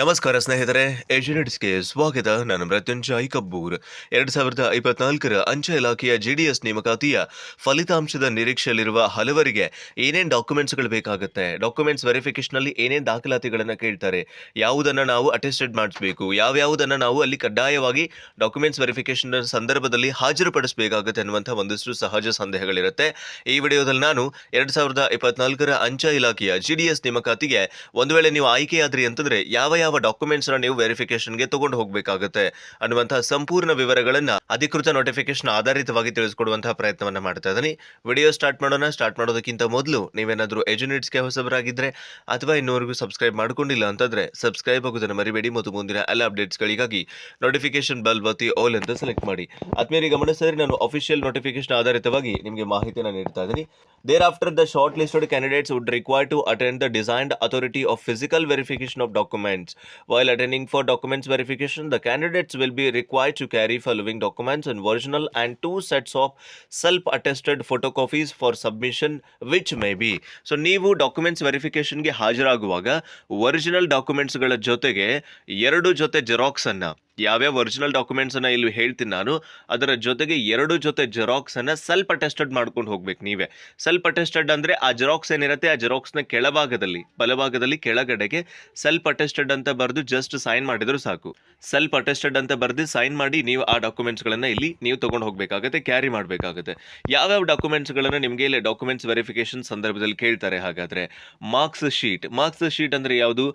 ನಮಸ್ಕಾರ ಸ್ನೇಹಿತರೆ ಏಷ್ಯನೆಟ್ಸ್ಗೆ ಸ್ವಾಗತ. ನಾನು ಮೃತ್ಯುಂಜಯ್ ಕಬ್ಬೂರ್. ಎರಡು ಸಾವಿರದ ಇಪ್ಪತ್ನಾಲ್ಕರ ಅಂಚೆ ಇಲಾಖೆಯ ಜಿಡಿಎಸ್ ನೇಮಕಾತಿಯ ಫಲಿತಾಂಶದ ನಿರೀಕ್ಷೆಯಲ್ಲಿರುವ ಹಲವರಿಗೆ ಏನೇನು ಡಾಕ್ಯುಮೆಂಟ್ಸ್ಗಳು ಬೇಕಾಗುತ್ತೆ? ಡಾಕ್ಯುಮೆಂಟ್ಸ್ ವೆರಿಫಿಕೇಶನ್ ಏನೇನು ದಾಖಲಾತಿಗಳನ್ನು ಕೇಳ್ತಾರೆ? ಯಾವುದನ್ನು ನಾವು ಅಟೆಸ್ಟೆಡ್ ಮಾಡಿಸಬೇಕು? ಯಾವ್ಯಾವುದನ್ನು ನಾವು ಅಲ್ಲಿ ಕಡ್ಡಾಯವಾಗಿ ಡಾಕ್ಯುಮೆಂಟ್ಸ್ ವೆರಿಫಿಕೇಶನ್ ಸಂದರ್ಭದಲ್ಲಿ ಹಾಜರುಪಡಿಸಬೇಕಾಗುತ್ತೆ ಅನ್ನುವಂಥ ಒಂದಿಷ್ಟು ಸಹಜ ಸಂದೇಹಗಳಿರುತ್ತೆ. ಈ ವಿಡಿಯೋದಲ್ಲಿ ನಾನು ಎರಡು ಸಾವಿರದ ಇಪ್ಪತ್ನಾಲ್ಕರ ಅಂಚೆ ಇಲಾಖೆಯ ಜಿಡಿಎಸ್ ನೇಮಕಾತಿಗೆ ಒಂದು ವೇಳೆ ನೀವು ಆಯ್ಕೆಯಾದ್ರಿ ಅಂತಂದರೆ ಯಾವ ಯಾವ ಡಾಕ್ಯುಮೆಂಟ್ಸ್ನ ನೀವು ವೆರಿಫಿಕೇಶನ್ಗೆ ತಗೊಂಡು ಹೋಗಬೇಕಾಗುತ್ತೆ ಅನ್ನುವಂತಹ ಸಂಪೂರ್ಣ ವಿವರಗಳನ್ನ ಅಧಿಕೃತ ನೋಟಿಫಿಕೇಶನ್ ಆಧಾರಿತವಾಗಿ ತಿಳಿಸ್ಕೊಡುವಂತಹ ಪ್ರಯತ್ನವನ್ನ ಮಾಡ್ತಾ ಇದ್ದೀನಿ. ವಿಡಿಯೋ ಸ್ಟಾರ್ಟ್ ಮಾಡೋಣ. ಸ್ಟಾರ್ಟ್ ಮಾಡೋದಕ್ಕಿಂತ ಮೊದಲು ನೀವೇನಾದ್ರೂ ಎಜುನಿಟ್ಸ್ಗೆ ಹೊಸಬರಾಗಿದ್ರೆ ಅಥವಾ ಇನ್ನೂವರೆಗೂ ಸಬ್ಸ್ಕ್ರೈಬ್ ಮಾಡ್ಕೊಂಡಿಲ್ಲ ಅಂತಂದ್ರೆ ಸಬ್ಸ್ಕ್ರೈಬ್ ಆಗೋದನ್ನ ಮರಿಬೇಡಿ. ಮತ್ತು ಮುಂದಿನ ಎಲ್ಲ ಅಪ್ಡೇಟ್ಸ್ಗಳಿಗಾಗಿ ನೋಟಿಫಿಕೇಶನ್ ಬಲ್ ಬತ್ತಿ ಆಲ್ ಅಂತ ಸೆಲೆಕ್ಟ್ ಮಾಡಿ. ಆದ್ಮೇಲೆ ಗಮನಿಸಿದ್ರೆ ನಾನು ಅಫಿಷಿಯಲ್ ನೋಟಿಫಿಕೇಶನ್ ಆಧಾರಿತವಾಗಿ ನಿಮಗೆ ಮಾಹಿತಿಯನ್ನು ನೀಡ್ತಾ ಇದ್ದೀನಿ. There after the short listed candidates would require to attend the designed authority of physical verification of of documents. While attending for documents verification, the candidates will be required to carry following documents in original and two sets of self-attested photocopies for submission, which may be. So ನೀವು documents ವೆರಿಫಿಕೇಶನ್ಗೆ ಹಾಜರಾಗುವಾಗ original ಡಾಕ್ಯುಮೆಂಟ್ಸ್ಗಳ ಜೊತೆಗೆ ಎರಡು jote ಅನ್ನ ಯಾವ್ಯಾವ original documents ಅನ್ನ ಇಲ್ಲಿ ಹೇಳ್ತೀನಿ ನಾನು, ಅದರ ಜೊತೆಗೆ ಎರಡು ಜೊತೆ ಜೆರಾಕ್ಸ್ ಅನ್ನ ಸೆಲ್ಫ್ ಅಟೆಸ್ಟೆಡ್ ಮಾಡ್ಕೊಂಡು ಹೋಗ್ಬೇಕು ನೀವೇ. ಸೆಲ್ಫ್ ಅಟೆಸ್ಟೆಡ್ ಅಂದ್ರೆ ಆ ಜೆರಾಕ್ಸ್ ಏನಿರುತ್ತೆ, ಆ ಜೆರಾಕ್ಸ್ನ ಕೆಳಭಾಗದಲ್ಲಿ, ಬಲಭಾಗದಲ್ಲಿ, ಕೆಳಗಡೆಗೆ ಸೆಲ್ಫ್ ಅಟೆಸ್ಟೆಡ್ ಅಂತ ಬರೆದು ಜಸ್ಟ್ ಸೈನ್ ಮಾಡಿದ್ರು ಸಾಕು. ಸೆಲ್ಫ್ ಅಟೆಸ್ಟೆಡ್ ಅಂತ ಬರೆದು ಸೈನ್ ಮಾಡಿ ನೀವು ಆ ಡಾಕ್ಯುಮೆಂಟ್ಸ್ ಗಳನ್ನ ಇಲ್ಲಿ ನೀವು ತಗೊಂಡು ಹೋಗ್ಬೇಕಾಗುತ್ತೆ ಕ್ಯಾರಿ ಮಾಡಬೇಕಾಗುತ್ತೆ. ಯಾವ್ಯಾವ ಡಾಕ್ಯುಮೆಂಟ್ಸ್ ಗಳನ್ನ ನಿಮಗೆ ಇಲ್ಲಿ ಡಾಕ್ಯುಮೆಂಟ್ಸ್ ವೆರಿಫಿಕೇಶನ್ ಸಂದರ್ಭದಲ್ಲಿ ಕೇಳ್ತಾರೆ ಹಾಗಾದ್ರೆ? ಮಾರ್ಕ್ಸ್ ಶೀಟ್ ಮಾರ್ಕ್ಸ್ ಶೀಟ್ ಅಂದ್ರೆ ಯಾವುದು?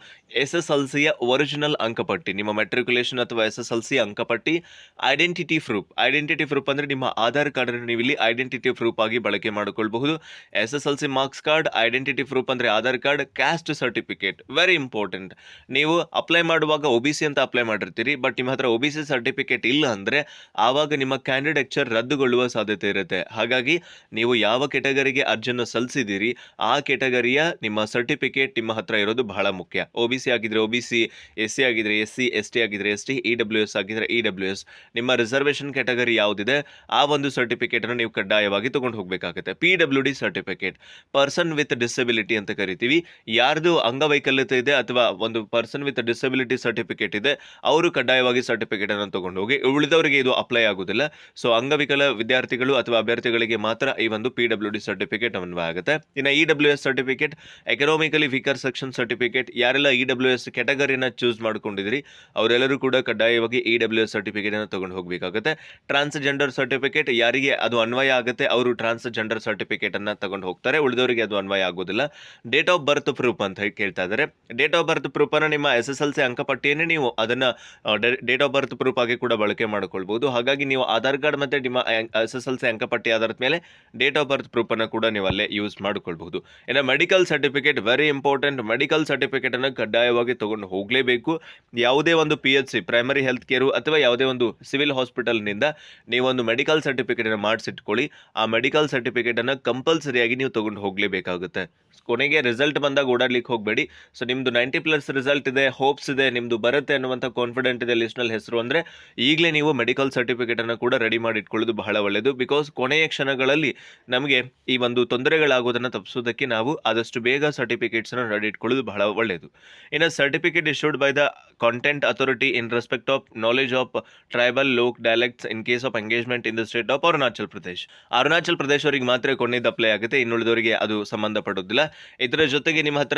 ಎಸ್ ಎಸ್ ಎಲ್ ಸಿಯ ಒರಿಜಿನಲ್ ಅಂಕಪಟ್ಟಿ, ನಿಮ್ಮ ಮೆಟ್ರಿಕ್ಯುಲೇಷನ್ ಅಥವಾ ಎಸ್ ಎಸ್ ಎಲ್ ಸಿ ಅಂಕಪಟ್ಟಿ ಐಡೆಂಟಿಟಿ ಪ್ರೂಫ್ ಐಡೆಂಟಿಟಿ ಪ್ರೂಫ್ ಅಂದ್ರೆ ನಿಮ್ಮ ಆಧಾರ್ ಕಾರ್ಡ್ ಅನ್ನು ನೀವು ಇಲ್ಲಿ ಐಡೆಂಟಿಟಿ ಪ್ರೂಫ್ ಆಗಿ ಬಳಕೆ ಮಾಡಿಕೊಳ್ಬಹುದು. S S L C marks card identity proof ಅಂದ್ರೆ Aadhaar card caste certificate very important ನೀವು ಅಪ್ಲೈ ಮಾಡುವಾಗ ಒ ಅಂತ ಅಪ್ಲೈ ಮಾಡಿರ್ತೀರಿ ಬಟ್ ನಿಮ್ಮ ಹತ್ರ ಒ ಸರ್ಟಿಫಿಕೇಟ್ ಇಲ್ಲ ಅಂದ್ರೆ ಆವಾಗ ನಿಮ್ಮ ಕ್ಯಾಂಡಿಡೇಚರ್ ರದ್ದುಗೊಳ್ಳುವ ಸಾಧ್ಯತೆ ಇರುತ್ತೆ. ಹಾಗಾಗಿ ನೀವು ಯಾವ ಕೆಟಗರಿಗೆ ಅರ್ಜಿಯನ್ನು ಸಲ್ಲಿಸಿದ್ದೀರಿ, ಆ ಕೆಟಗರಿಯ ನಿಮ್ಮ ಸರ್ಟಿಫಿಕೇಟ್ ನಿಮ್ಮ ಹತ್ರ ಇರೋದು ಬಹಳ ಮುಖ್ಯ. ಒ ಬಿ ಸಿ ಆಗಿದ್ರೆ O B C S C ಆಗಿದ್ರೆ ಎಸ್ ಸಿ ಎಸ್ ಟಿ ಆಗಿದ್ರೆ S T E W S ಆಗಿದ್ರೆ ಇ ಡಬ್ಲ್ಯೂ ಎಸ್ ನಿಮ್ಮ ರಿಸರ್ವೇಷನ್ ಕ್ಯಾಟಗರಿ ಯಾವುದಿದೆ, ಆ ಒಂದು ಸರ್ಟಿಫಿಕೇಟ್ ಅನ್ನು ನೀವು ಕಡ್ಡಾಯವಾಗಿ ತಗೊಂಡು ಹೋಗಬೇಕಾಗುತ್ತೆ. P W D certificate person with disability ಅಂತ ಕರಿತೀವಿ. ಯಾರ್ದು ಅಂಗವೈಕಲ್ಯತೆ ಇದೆ ಅಥವಾ ಒಂದು ಪರ್ಸನ್ ವಿತ್ ಡಿಸಬಿಲಿಟಿ ಸರ್ಟಿಫಿಕೇಟ್ ಇದೆ, ಅವರು ಕಡ್ಡಾಯವಾಗಿ ಸರ್ಟಿಫಿಕೇಟ್ ಅನ್ನು ತಗೊಂಡು ಹೋಗಿ, ಉಳಿದವರಿಗೆ ಇದು ಅಪ್ಲೈ ಆಗೋದಿಲ್ಲ. ಸೊ ಅಂಗವಿಕಲ ವಿದ್ಯಾರ್ಥಿಗಳು ಅಥವಾ ಅಭ್ಯರ್ಥಿಗಳಿಗೆ ಮಾತ್ರ ಈ ಒಂದು ಪಿ ಡಬ್ಲ್ಯೂ ಡಿ ಸರ್ಟಿಫಿಕೇಟ್ ಅನ್ವಯ ಆಗುತ್ತೆ ಇನ್ನು E W S certificate economically weaker section certificate ಯಾರೆಲ್ಲ ಇ ಡಬ್ಲ್ಯೂ ಎಸ್ ಕ್ಯಾಟಗರಿನ ಚೂಸ್ ಮಾಡ್ಕೊಂಡಿದ್ರಿ ಅವರೆಲ್ಲರೂ ಕೂಡ ಕಡ್ಡಾಯವಾಗಿ ಇ ಡಬ್ಲ್ಯೂ ಎಸ್ ಸರ್ಟಿಫಿಕೇಟ್ ಅನ್ನು ತಗೊಂಡು ಹೋಗಬೇಕಾಗುತ್ತೆ. ಟ್ರಾನ್ಸ್ಜೆಂಡರ್ ಸರ್ಟಿಫಿಕೇಟ್ ಯಾರಿಗೆ ಅದು ಅನ್ವಯ ಆಗುತ್ತೆ, ಅವರು ಟ್ರಾನ್ಸ್ಜೆಂಡರ್ ಸರ್ಟಿಫಿಕೇಟ್ ಅನ್ನ ತಗೊಂಡು ಹೋಗ್ತಾರೆ. ಉಳಿದವರಿಗೆ ಅದು ಅನ್ವಯ ಆಗೋದಿಲ್ಲ. ಡೇಟ್ ಆಫ್ ಬರ್ತ್ ಪ್ರೂಫ್ ಅಂತ ಹೇಳಿ ಕೇಳ್ತಾ ಇದ್ದಾರೆ. ಡೇಟ್ ಆಫ್ ಬರ್ತ್ ಪ್ರೂಫ್ ಅನ್ನ ನಿಮ್ಮ ಎಸ್ ಎಸ್ ಎಲ್ ಸಿ ಅಂಕಪಟ್ಟಿಯನ್ನೇ ನೀವು ಅದನ್ನ ಡೇಟ್ ಆಫ್ ಬರ್ತ್ ಪ್ರೂಫ್ ಆಗಿ ಕೂಡ ಬಳಕೆ ಮಾಡಿಕೊಳ್ಬಹುದು ಹಾಗಾಗಿ ನೀವು ಆಧಾರ್ ಕಾರ್ಡ್ ಮತ್ತೆ ನಿಮ್ಮ ಎಸ್ ಎಸ್ ಎಲ್ ಸಿ ಅಂಕಪಟ್ಟಿ ಆಧಾರದ ಮೇಲೆ ಡೇಟ್ ಆಫ್ ಬರ್ತ್ ಪ್ರೂಫ್ ಅನ್ನು ಕೂಡ ನೀವು ಅಲ್ಲೇ ಯೂಸ್ ಮಾಡಿಕೊಳ್ಬಹುದು. ಇನ್ನು medical certificate very important medical certificate ಅನ್ನು ಕಡ್ಡಾಯವಾಗಿ ತಗೊಂಡು ಹೋಗಲೇಬೇಕು. ಯಾವುದೇ ಒಂದು P H C primary health care ಅಥವಾ ಯಾವುದೇ ಒಂದು ಸಿವಿಲ್ ಹಾಸ್ಪಿಟಲ್ನಿಂದ ನೀವೊಂದು ಮೆಡಿಕಲ್ ಸರ್ಟಿಫಿಕೇಟ್ ಅನ್ನು ಮಾಡಿಸಿಟ್ಕೊಳ್ಳಿ. ಆ ಮೆಡಿಕಲ್ ಸರ್ಟಿಫಿಕೇಟ್ ಅನ್ನು ಕಂಪಲ್ಸರಿಯಾಗಿ ನೀವು ತಗೊಂಡು ಹೋಗಲೇಬೇಕಾಗುತ್ತೆ. ಕೊನೆಗೆ ರಿಸಲ್ಟ್ ಬಂದಾಗ ಓಡಾಡ್ಲಿಕ್ಕೆ ಹೋಗಬೇಡಿ. ಸೊ ನಿಮ್ಮದು ನೈಂಟಿ ಪ್ಲಸ್ ರಿಸಲ್ಟ್ ಇದೆ ಹೋಪ್ಸ್ ಇದೆ ನಿಮ್ಮದು ಬರುತ್ತೆ ಅನ್ನುವಂಥ ಕಾನ್ಫಿಡೆಂಟ್ ಇದೆ ಲಿಸ್ಟ್ನಲ್ಲಿ ಹೆಸರು ಅಂದರೆ ಈಗಲೇ ನೀವು ಮೆಡಿಕಲ್ ಸರ್ಟಿಫಿಕೇಟ್ ಅನ್ನು ಕೂಡ ರೆಡಿ ಮಾಡಿ ಇಟ್ಕೊಳ್ಳೋದು ಬಹಳ ಒಳ್ಳೆಯದು ಬಿಕಾಸ್ ಕೊನೆಯ ಕ್ಷಣಗಳಲ್ಲಿ ನಮಗೆ ಈ ಒಂದು ತೊಂದರೆಗಳಾಗೋದನ್ನು ತಪ್ಪಿಸೋದಕ್ಕೆ ನಾವು ಆದಷ್ಟು ಬೇಗ ಸರ್ಟಿಫಿಕೇಟ್ಸನ್ನು ರೆಡಿ ಇಟ್ಕೊಳ್ಳೋದು ಬಹಳ ಒಳ್ಳೆಯದು ಇನ್ನು certificate issued by the content authority in respect of knowledge of tribal local dialects in case of engagement in the state of Arunachal Pradesh Arunachal Pradesh ಅವರಿಗೆ ಮಾತ್ರ ಕೊನೆಯದು ಅಪ್ಲೈ ಆಗುತ್ತೆ. ಇನ್ನುಳಿದವರಿಗೆ ಅದು ಸಂಬಂಧಪಡೋದಿಲ್ಲ ಇದರ ಜೊತೆಗೆ ನಿಮ್ಮ ಹತ್ರ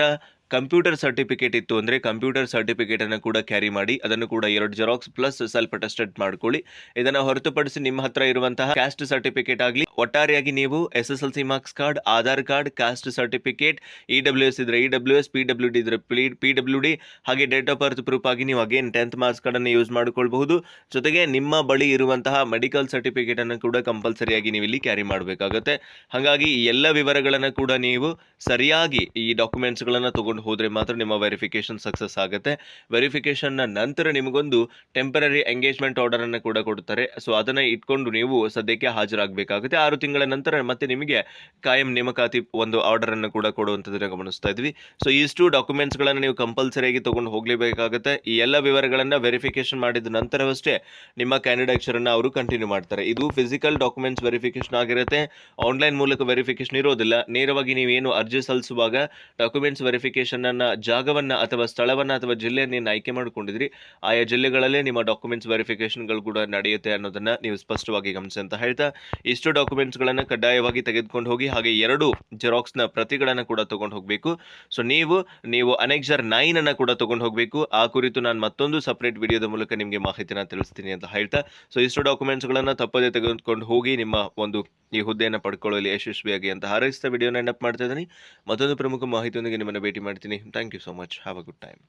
ಕಂಪ್ಯೂಟರ್ ಸರ್ಟಿಫಿಕೇಟ್ ಇತ್ತು ಅಂದರೆ ಕಂಪ್ಯೂಟರ್ ಸರ್ಟಿಫಿಕೇಟ್ ಅನ್ನು ಕೂಡ ಕ್ಯಾರಿ ಮಾಡಿ, ಅದನ್ನು ಕೂಡ ಎರಡು ಜೆರಾಕ್ಸ್ ಪ್ಲಸ್ ಸೆಲ್ಫ್ ಅಟೆಸ್ಟೆಡ್ ಮಾಡ್ಕೊಳ್ಳಿ. ಇದನ್ನು ಹೊರತುಪಡಿಸಿ ನಿಮ್ಮ ಹತ್ರ ಇರುವಂತಹ ಕ್ಯಾಸ್ಟ್ ಸರ್ಟಿಫಿಕೇಟ್ ಆಗಲಿ, ಒಟ್ಟಾರೆಯಾಗಿ ನೀವು S S L C marks card Aadhaar card caste certificate E W S ಇದ್ರೆ E W S P W D ಇದ್ರೆ ಪಿ ಡಬ್ಲ್ಯೂ ಡಿ ಹಾಗೆ ಡೇಟ್ ಆಫ್ ಬರ್ತ್ ಪ್ರೂಫ್ ಆಗಿ ನೀವು ಅಗೇನ್ ಟೆಂತ್ ಮಾರ್ಕ್ಸ್ ಕಾರ್ಡನ್ನು use ಮಾಡಿಕೊಳ್ಬಹುದು. ಜೊತೆಗೆ ನಿಮ್ಮ ಬಳಿ ಇರುವಂತಹ ಮೆಡಿಕಲ್ ಸರ್ಟಿಫಿಕೇಟ್ ಅನ್ನು ಕೂಡ ಕಂಪಲ್ಸರಿಯಾಗಿ ನೀವು ಇಲ್ಲಿ ಕ್ಯಾರಿ ಮಾಡಬೇಕಾಗುತ್ತೆ. ಹಾಗಾಗಿ ಎಲ್ಲ ವಿವರಗಳನ್ನು ಕೂಡ ನೀವು ಸರಿಯಾಗಿ ಈ ಡಾಕ್ಯುಮೆಂಟ್ಸ್ಗಳನ್ನು ತಗೊಂಡು ಹೋದರೆ ಮಾತ್ರ ನಿಮ್ಮ ವೆರಿಫಿಕೇಶನ್ ಸಕ್ಸಸ್ ಆಗುತ್ತೆ. ವೆರಿಫಿಕೇಷನ್ನ ನಂತರ ನಿಮಗೊಂದು ಟೆಂಪರರಿ ಎಂಗೇಜ್ಮೆಂಟ್ ಆರ್ಡರ್ ಅನ್ನು ಕೂಡ ಕೊಡ್ತಾರೆ. ಸೊ ಅದನ್ನ ಇಟ್ಕೊಂಡು ನೀವು ಸದ್ಯಕ್ಕೆ ಹಾಜರಾಗಬೇಕಾಗುತ್ತೆ. ಆರು ತಿಂಗಳ ನಂತರ ಮತ್ತೆ ನಿಮಗೆ ಕಾಯಂ ನೇಮಕಾತಿ ಒಂದು ಆರ್ಡರ್ ಅನ್ನು ಕೂಡ ಕೊಡುವಂಥದ್ದನ್ನ ಗಮನಿಸ್ತಾ ಇದ್ವಿ. ಸೊ ಇಷ್ಟು ಡಾಕ್ಯುಮೆಂಟ್ಸ್ ಗಳನ್ನ ನೀವು ಕಂಪಲ್ಸರಿಯಾಗಿ ತಗೊಂಡು ಹೋಗಲೇಬೇಕಾಗುತ್ತೆ. ಈ ಎಲ್ಲ ವಿವರಗಳನ್ನ ವೆರಿಫಿಕೇಶನ್ ಮಾಡಿದ ನಂತರವಷ್ಟೇ ನಿಮ್ಮ ಕ್ಯಾಂಡಿಡೇಚರ್ ಅನ್ನ ಅವರು ಕಂಟಿನ್ಯೂ ಮಾಡ್ತಾರೆ. ಇದು ಫಿಸಿಕಲ್ ಡಾಕ್ಯುಮೆಂಟ್ಸ್ ವೆರಿಫಿಕೇಶನ್ ಆಗಿರುತ್ತೆ. ಆನ್ಲೈನ್ ಮೂಲಕ ವೆರಿಫಿಕೇಶನ್ ಇರೋದಿಲ್ಲ. ನೇರವಾಗಿ ನೀವೇನು ಅರ್ಜಿ ಸಲ್ಲಿಸುವಾಗ ಡಾಕ್ಯುಮೆಂಟ್ಸ್ ವೆರಿಫಿಕೇಶನ್ ಲೊಕೇಶನನ್ನು ಜಾಗವನ್ನ ಅಥವಾ ಸ್ಥಳವನ್ನ ಅಥವಾ ಜಿಲ್ಲೆಯನ್ನ ನೀನು ಆಯ್ಕೆ ಮಾಡ್ಕೊಂಡಿದ್ರಿ, ಆಯಾ ಜಿಲ್ಲೆಗಳಲ್ಲೇ ನಿಮ್ಮ ಡಾಕ್ಯುಮೆಂಟ್ಸ್ ವೆರಿಫಿಕೇಷನ್ಗಳು ಕೂಡ ನಡೆಯುತ್ತೆ ಅನ್ನೋದನ್ನ ನೀವು ಸ್ಪಷ್ಟವಾಗಿ ಗಮನಿಸಿ ಅಂತ ಹೇಳ್ತಾ, ಇಷ್ಟು ಡಾಕ್ಯುಮೆಂಟ್ಸ್ಗಳನ್ನು ಕಡ್ಡಾಯವಾಗಿ ತೆಗೆದುಕೊಂಡು ಹೋಗಿ, ಹಾಗೆ ಎರಡು ಜೆರಾಕ್ಸ್ನ ಪ್ರತಿಗಳನ್ನು ಕೂಡ ತಗೊಂಡು ಹೋಗಬೇಕು. ಸೊ ನೀವು ನೀವು ಅನೆಕ್ಸರ್ ನೈನ್ ಅನ್ನು ಕೂಡ ತೊಗೊಂಡು ಹೋಗಬೇಕು. ಆ ಕುರಿತು ನಾನು ಮತ್ತೊಂದು ಸಪ್ರೇಟ್ ವಿಡಿಯೋದ ಮೂಲಕ ನಿಮಗೆ ಮಾಹಿತಿನ ತಿಳಿಸ್ತೀನಿ ಅಂತ ಹೇಳ್ತಾ ಸೊ ಇಷ್ಟು ಡಾಕ್ಯುಮೆಂಟ್ಸ್ಗಳನ್ನು ತಪ್ಪದೇ ತೆಗೆದುಕೊಂಡು ಹೋಗಿ, ನಿಮ್ಮ ಒಂದು ಈ ಹುದ್ದೆಯನ್ನು ಪಡ್ಕೊಳ್ಳಲು ಯಶಸ್ವಿಯಾಗಿ ಅಂತ ಹಾರೈಸಿದ ವಿಡಿಯೋನ ನೆನಪು ಮಾಡ್ತಾ ಇದ್ದೀನಿ. ಮತ್ತೊಂದು ಪ್ರಮುಖ ಮಾಹಿತಿಯೊಂದಿಗೆ ನಿಮ್ಮನ್ನು ಭೇಟಿ ಮಾಡ್ತೀನಿ thank you so much have a good time